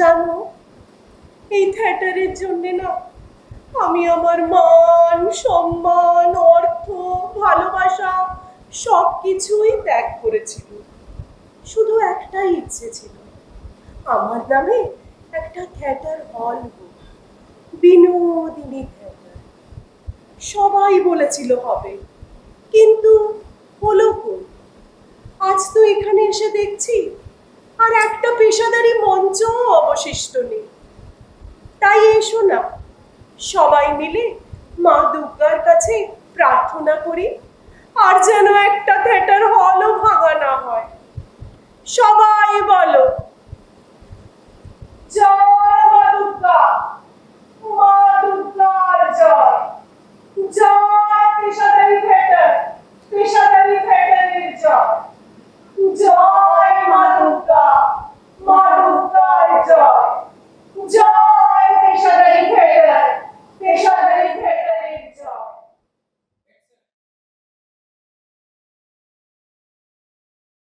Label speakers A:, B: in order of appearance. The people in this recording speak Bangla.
A: জানো, এই থিয়েটারের জন্যে না আমি আমার মান, সম্মান, অর্থ, ভালোবাসা সব কিছুই ত্যাগ করেছিল শুধু একটাই ইচ্ছে ছিল, আমার নামে একটা থিয়েটার হল বিনোদিনী থিয়েটার। সবাই বলেছিল হবে, কিন্তু হলো আজ তো এখানে এসে দেখছি আর একটা পেশাদারি মঞ্চও অবশিষ্ট নেই। তাই এসো না। সবাই মিলে মা দুর্গার কাছে প্রার্থনা করি, আর যেন একটা থিয়েটার হলও ভাঙা না হয়। সবাই বলো, জয় মা দুর্গা, মা দুর্গার জয়। জয় পেশাদারি থিয়েটার, পেশাদারি থিয়েটারের জয়। জয়